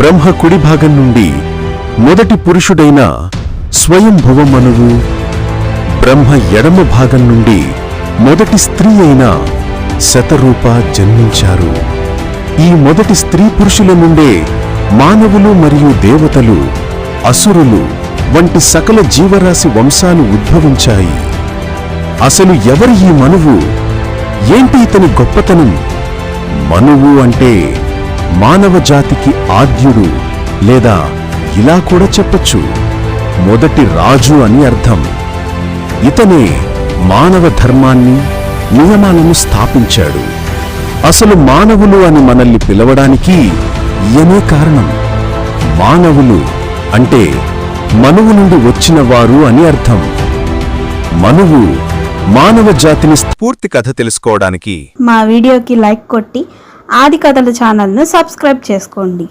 బ్రహ్మ కుడి భాగం నుండి మొదటి పురుషుడైన స్వయంభువ మనువు బ్రహ్మ ఎడమ భాగం నుండి మొదటి స్త్రీ అయిన శతరూప జన్మించారు. ఈ మొదటి స్త్రీ పురుషుల నుండే మానవులు మరియు దేవతలు అసురులు వంటి సకల జీవరాశి వంశాలు ఉద్భవించాయి. అసలు ఎవరు ఈ మనువు? ఏంటి ఇతని గొప్పతనం? మనువు అంటే మానవ జాతికి ఆద్యుడు లేదా ఇలా కూడా చెప్పొచ్చు. మొదటి రాజు అని అర్థం. ఇతనే మానవ ధర్మాన్ని నియమాలను స్థాపించాడు. అసలు మానవులు అని మనల్ని పిలవడానికి ఈయనే కారణం. మానవులు అంటే మనువు నుండి వచ్చిన వారు అని అర్థం. మనువు మానవ జాతిని పూర్తి కథ తెలుసుకోవడానికి మా వీడియోకి లైక్ కొట్టి ఆది కథల ఛానల్ను సబ్స్క్రైబ్ చేసుకోండి.